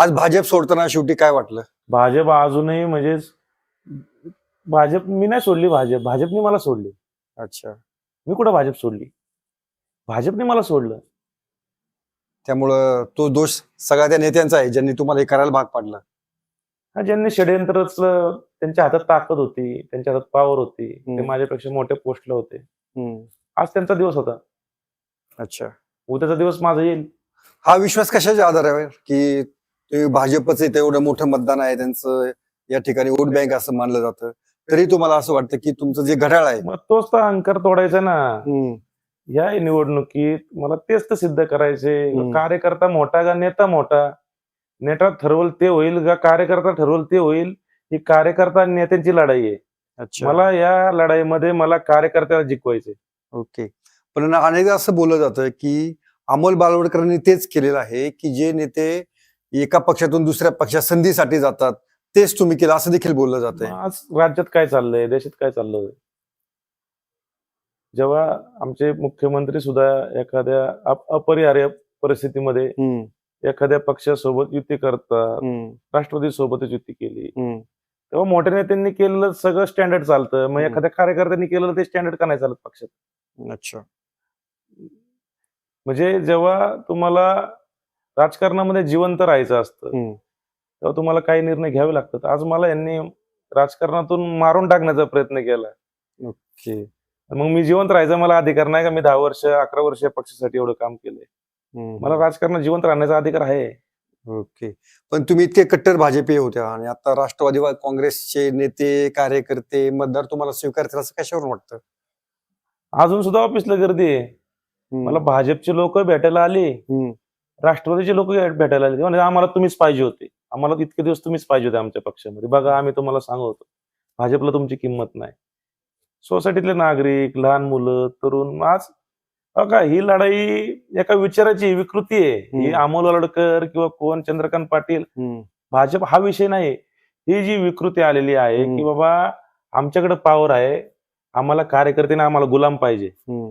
आज भाजप सोडताना शेवटी काय वाटलं? भाजप अजूनही म्हणजे भाजप मी नाही सोडली भाजप. भाजपने मला सोडली. अच्छा. मी कुठं भाजप सोडली? भाजपने मला सोडलं. त्यामुळं तो दोष सगळ्या त्या नेत्यांचा आहे ज्यांनी तुम्हाला हे करायला भाग पाडला. हा, ज्यांनी षडयंत्र रचलं त्यांच्या हातात ताकद होती त्यांच्या हातात पॉवर होती ते. माझ्यापेक्षा मोठ्या पोस्टला होते. आज त्यांचा दिवस होता. अच्छा. उद्याचा दिवस माझा येईल. हा विश्वास कशाच्या आधारावर? की ते भाजपचं इथं एवढं मोठं मतदान आहे त्यांचं या ठिकाणी वोट बँक असं मानलं जातं. तरी तुम्हाला असं वाटतं की तुमचं जे घड्याळ आहे मग तोच तर अहंकार तोडायचा ना. या निवडणुकीत मला तेच तर सिद्ध करायचे. कार्यकर्ता मोठा का नेता मोठा? नेता ठरवल ते होईल का कार्यकर्ता ठरवल ते होईल? ही कार्यकर्ता आणि नेत्यांची लढाई आहे. अच्छा. मला या लढाईमध्ये मला कार्यकर्त्याला जिंकवायचे ओके. पण अनेकदा असं बोललं जातं की अमोल बालवडकरांनी तेच केलेलं आहे की जे नेते एका पक्षातून दुसऱ्या पक्षात संधीसाठी जातात. तेच तुम्ही केलं असं देखील बोललं मग आज राज्यात काय चाललंय देशात काय चाललंय? जेव्हा आमचे मुख्यमंत्री सुद्धा एखाद्या अप- अपरिहार्य परिस्थितीमध्ये एखाद्या पक्षासोबत युती करतात राष्ट्रवादी सोबतच युती केली. तेव्हा मोठ्या नेत्यांनी केलेलं सगळं स्टँडर्ड चालतं. मग. एखाद्या कार्यकर्त्यांनी केलेलं ते स्टँडर्ड का नाही चालत पक्षात? अच्छा. म्हणजे जेव्हा तुम्हाला राजकारणामध्ये जिवंत राहायचं असतं. तेव्हा तुम्हाला काही निर्णय घ्यावे लागतात. आज मला यांनी राजकारणातून मारून टाकण्याचा प्रयत्न केला. ओके. मग मी जिवंत राहायचा मला अधिकार नाही का? मी दहा वर्ष अकरा वर्ष या पक्षासाठी एवढं काम केलंय. मला राजकारणात जिवंत राहण्याचा अधिकार आहे. ओके. पण तुम्ही इतके कट्टर भाजपी होत्या आणि आता राष्ट्रवादी काँग्रेसचे नेते कार्यकर्ते मतदार तुम्हाला स्वीकारतील असं कशावरून वाटतं? अजून सुद्धा ऑफिसला गर्दी आहे. मला भाजपचे लोक भेटायला आले. राष्ट्रवादीचे लोक भेटायला आले ते म्हणे आम्हाला तुम्हीच पाहिजे होते. आम्हाला इतके दिवस तुम्हीच पाहिजे होते आमच्या पक्षामध्ये. बघा आम्ही तुम्हाला सांगत. होतो भाजपला तुमची किंमत नाही. सोसायटीतले नागरिक लहान मुलं तरुण आज बघा ही लढाई एका विचाराची विकृती आहे. ही. अमोल वलडकर किंवा कोण चंद्रकांत पाटील भाजप हा विषय नाही. ही जी विकृती आलेली आहे. की बाबा आमच्याकडे पॉवर आहे. आम्हाला कार्यकर्त्यांना आम्हाला गुलाम पाहिजे.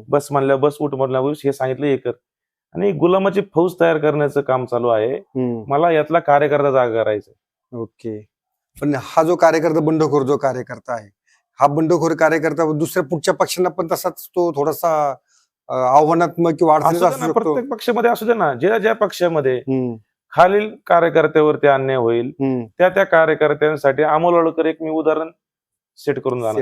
बस म्हणल्या बस उठ म्हणल्या हे सांगितलं हे कर. आणि गुलामाची फौज तयार करण्याचं काम चालू आहे. मला यातला कार्यकर्ता जागा करायचा ओके पण हा जो कार्यकर्ता बंडखोर जो कार्यकर्ता आहे हा बंडखोर कार्यकर्ता दुसऱ्या पुढच्या पक्षांना पण तसाच तो थोडासा आव्हानात्मक किंवा प्रत्येक पक्षामध्ये असू दे ना ज्या ज्या पक्षामध्ये खालील कार्यकर्त्यावरती अन्याय होईल. त्या त्या कार्यकर्त्यांसाठी अमोल वळकर एक मी उदाहरण सेट करून जाणार.